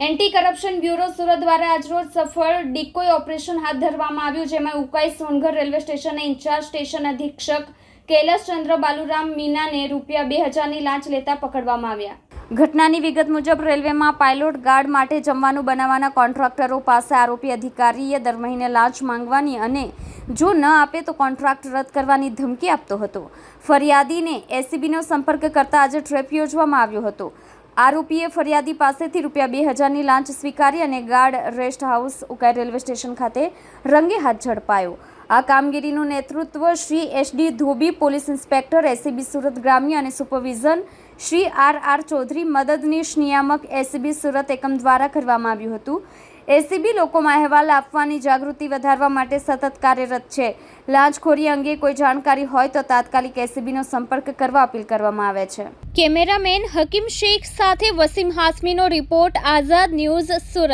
Anti corruption bureau Surat દ્વારા આજરોજ સફળ ડિકોય ઓપરેશન હાથ ધરવામાં આવ્યું, જેમાં ઉકાઈ સોનગઢ રેલવે સ્ટેશને ઇન્ચાર્જ સ્ટેશન અધિક્ષક કૈલાસચંદ્ર બાલુરામ મીનાને રૂપિયા બે હજારની લાંચ લેતા પકડવામાં આવ્યા. ઘટનાની વિગત મુજબ રેલવેમાં પાયલોટ ગાર્ડ માટે જમવાનું બનાવવાના કોન્ટ્રાક્ટરો પાસે આરોપી અધિકારીએ દર મહિને લાંચ માંગવાની અને જો ન આપે તો કોન્ટ્રાક્ટ રદ કરવાની ધમકી આપતો હતો. ફરિયાદીને એસીબીનો સંપર્ક કરતા આજે ટ્રેપ યોજવામાં આવ્યો હતો. આરોપીએ ફરિયાદી પાસેથી રૂપિયા બે હજારની લાંચ સ્વીકારી અને guard rest house Ukai railway station ખાતે રંગે હાથ ઝડપાયો. આ કામગીરીનું નેતૃત્વ Shri SD Dhobi, police inspector ACB Surat ગ્રામ્ય અને supervision Shri R R Chaudhary, મદદનીશ નિયામક એસીબી સુરત એકમ દ્વારા કરવામાં આવ્યું હતું. એસીબી લોકોમાં અહેવાલ આપવાની જાગૃતિ વધારવા માટે સતત કાર્યરત છે. લાંચખોરી અંગે કોઈ જાણકારી હોય તો તાત્કાલિક એસીબીનો સંપર્ક કરવા અપીલ કરવામાં આવે છે. કેમેરામેન હકીમ શેખ સાથે વસીમ હાસમીનો રિપોર્ટ, આઝાદ ન્યૂઝ સુરત.